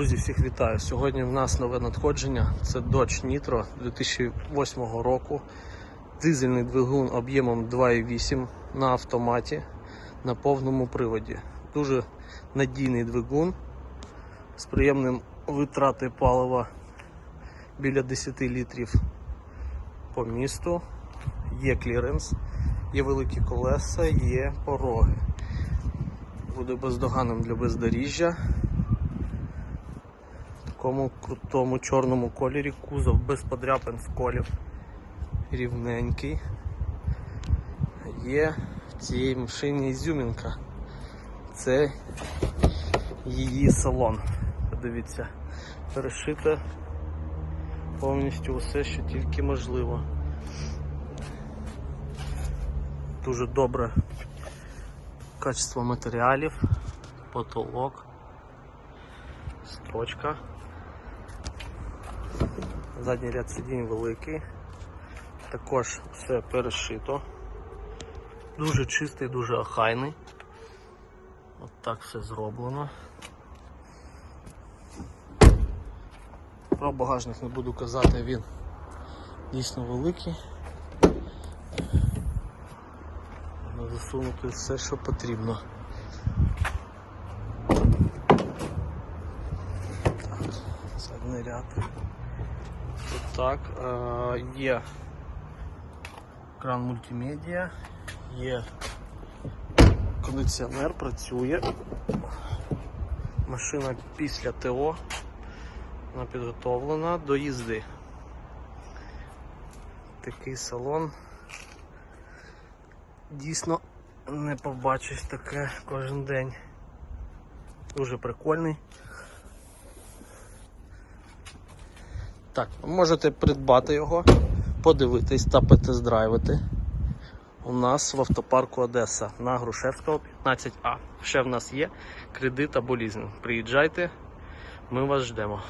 Друзі, всіх вітаю. Сьогодні в нас нове надходження. Це Dodge Nitro 2008 року. Дизельний двигун об'ємом 2,8 на автоматі на повному приводі. Дуже надійний двигун з приємним витрати палива біля 10 літрів по місту. Є кліренс, є великі колеса, є пороги. Буде бездоганним для бездоріжжя такому крутому чорному кольорі, кузов без подряпин сколів, рівненький. Є в цій машині ізюмінка. Це її салон. Подивіться, перешите повністю усе, що тільки можливо. Дуже добре качество матеріалів, потолок, строчка. Задній ряд сидінь великий. Також все перешито. Дуже чистий, дуже охайний. От так все зроблено. Про багажник не буду казати, він дійсно великий. Засунути все, що потрібно. Задній ряд. Тут так, е, є кран мультимедіа, є кондиціонер, працює. Машина після ТО, вона підготовлена до їзди. Такий салон. Дійсно не побачиш таке кожен день. Дуже прикольний. Так, можете придбати його, подивитись та потест-драйвити. У нас в автопарку Одеса на Грушевського 15А. Ще в нас є кредит або лізинг. Приїжджайте, ми вас ждемо.